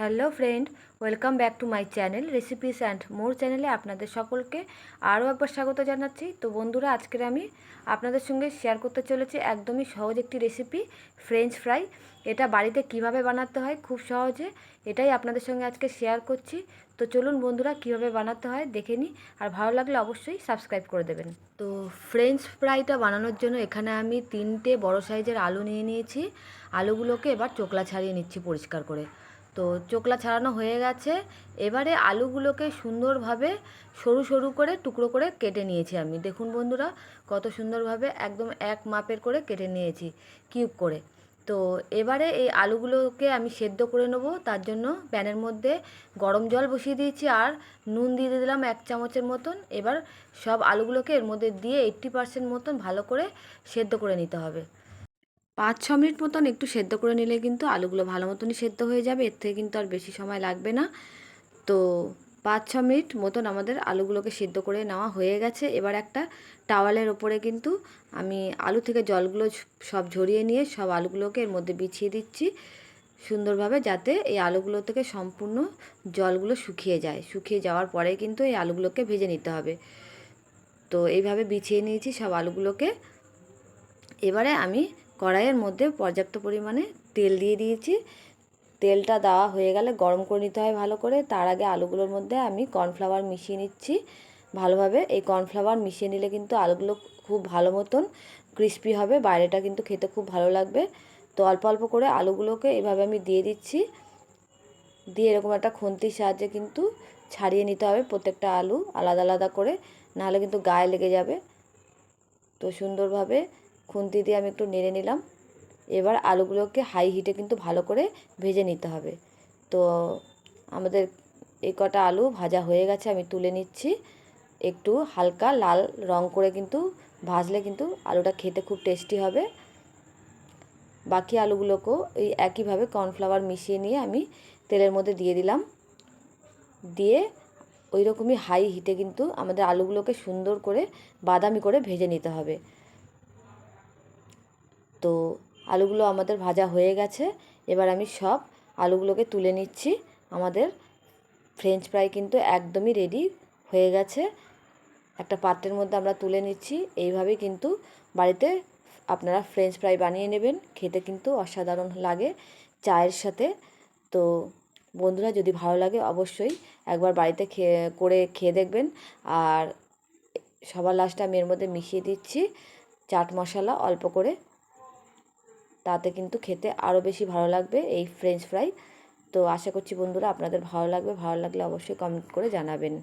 Hello friend, welcome back to my channel recipes and more চ্যানেলে আপনাদের সকলকে আরও একবার স্বাগত জানাচ্ছি। তো বন্ধুরা, আজকের আমি আপনাদের সঙ্গে শেয়ার করতে চলেছি একদমই সহজ একটি রেসিপি, ফ্রেঞ্চ ফ্রাই। এটা বাড়িতে কীভাবে বানাতে হয়? খুব সহজে এটাই আপনাদের সঙ্গে আজকে শেয়ার করছি। তো চলুন বন্ধুরা, কীভাবে বানাতে হয় দেখে নিই। আর ভালো লাগলে অবশ্যই সাবস্ক্রাইব করে দেবেন। তো ফ্রেঞ্চ ফ্রাইটা বানানোর জন্য এখানে আমি তিনটে বড় সাইজের আলু নিয়ে নিয়েছি। আলুগুলোকে এবার চোকলা ছাড়িয়ে নিচ্ছি পরিষ্কার করে। তো চোকলা ছাড়ানো হয়ে গেছে। এবারে আলুগুলোকে সুন্দরভাবে সরু সরু করে টুকরো করে কেটে নিয়েছি আমি। দেখুন বন্ধুরা, কত সুন্দরভাবে একদম এক মাপের করে কেটে নিয়েছি, কিউব করে। তো এবারে এই আলুগুলোকে আমি সেদ্ধ করে নেব। তার জন্য প্যানের মধ্যে গরম জল বসিয়ে দিয়েছি আর নুন দিয়ে দিলাম এক চামচের মতন। এবার সব আলুগুলোকে এর মধ্যে দিয়ে এইট্টি পারসেন্ট মতন ভালো করে সেদ্ধ করে নিতে হবে। পাঁচ ছ মিনিট মতন একটু সেদ্ধ করে নিলে কিন্তু আলুগুলো ভালো মতনই সেদ্ধ হয়ে যাবে। এর থেকে কিন্তু আর বেশি সময় লাগবে না। তো পাঁচ ছ মিনিট মতন আমাদের আলুগুলোকে সেদ্ধ করে নেওয়া হয়ে গেছে। এবার একটা টাওয়ালের ওপরে কিন্তু আমি আলু থেকে জলগুলো সব ঝরিয়ে নিয়ে সব আলুগুলোকে এর মধ্যে বিছিয়ে দিচ্ছি। সুন্দরভাবে যাতে এই আলুগুলো থেকে সম্পূর্ণ জলগুলো শুকিয়ে যায়। শুকিয়ে যাওয়ার পরে কিন্তু এই আলুগুলোকে ভেজে নিতে হবে। তো এইভাবে বিছিয়ে নিয়েছি সব আলুগুলোকে। এবারে আমি কড়াইয়ের মধ্যে পর্যাপ্ত পরিমাণে তেল দিয়ে দিয়েছি। তেলটা দেওয়া হয়ে গেলে গরম করে নিতে হয় ভালো করে। তার আগে আলুগুলোর মধ্যে আমি কর্নফ্লাওয়ার মিশিয়ে নিচ্ছি। ভালোভাবে এই কর্নফ্লাওয়ার মিশিয়ে নিলে কিন্তু আলুগুলো খুব ভালো মতন ক্রিস্পি হবে, বাইরেটা কিন্তু খেতে খুব ভালো লাগবে। তো অল্প অল্প করে আলুগুলোকে এভাবে আমি দিয়ে দিচ্ছি। দিয়ে এরকম একটা খুন্তির সাহায্যে কিন্তু ছাড়িয়ে নিতে হবে প্রত্যেকটা আলু আলাদা আলাদা করে, নাহলে কিন্তু গায়ে লেগে যাবে। তো সুন্দরভাবে খুন্তি দিয়ে আমি একটু নেড়ে নিলাম। এবার আলুগুলোকে হাই হিটে কিন্তু ভালো করে ভেজে নিতে হবে। তো আমাদের এই কটা আলু ভাজা হয়ে গেছে, আমি তুলে নিচ্ছি। একটু হালকা লাল রং করে কিন্তু ভাজলে কিন্তু আলুটা খেতে খুব টেস্টি হবে। বাকি আলুগুলোকেও এই একইভাবে কর্নফ্লাওয়ার মিশিয়ে নিয়ে আমি তেলের মধ্যে দিয়ে দিলাম। দিয়ে ওই রকমই হাই হিটে কিন্তু আমাদের আলুগুলোকে সুন্দর করে বাদামি করে ভেজে নিতে হবে। তো আলুগুলো আমাদের ভাজা হয়ে গেছে। এবার আমি সব আলুগুলোকে তুলে নিচ্ছি। আমাদের ফ্রেঞ্চ ফ্রাই কিন্তু একদমই রেডি হয়ে গেছে। একটা পাত্রের মধ্যে আমরা তুলে নিচ্ছি। এইভাবেই কিন্তু বাড়িতে আপনারা ফ্রেঞ্চ ফ্রাই বানিয়ে নেবেন। খেতে কিন্তু অসাধারণ লাগে চায়ের সাথে। তো বন্ধুরা, যদি ভালো লাগে অবশ্যই একবার বাড়িতে খেয়ে করে খেয়ে দেখবেন। আর সবার লাস্টে আমি এর মধ্যে মিশিয়ে দিচ্ছি। চাট মশলা অল্প করে তাতে কিন্তু খেতে আরও বেশি ভালো লাগবে এই ফ্রেঞ্চ ফ্রাই তো আশা করছি বন্ধুরা আপনাদের ভালো লাগবে, ভালো লাগলে অবশ্যই কমেন্ট করে জানাবেন।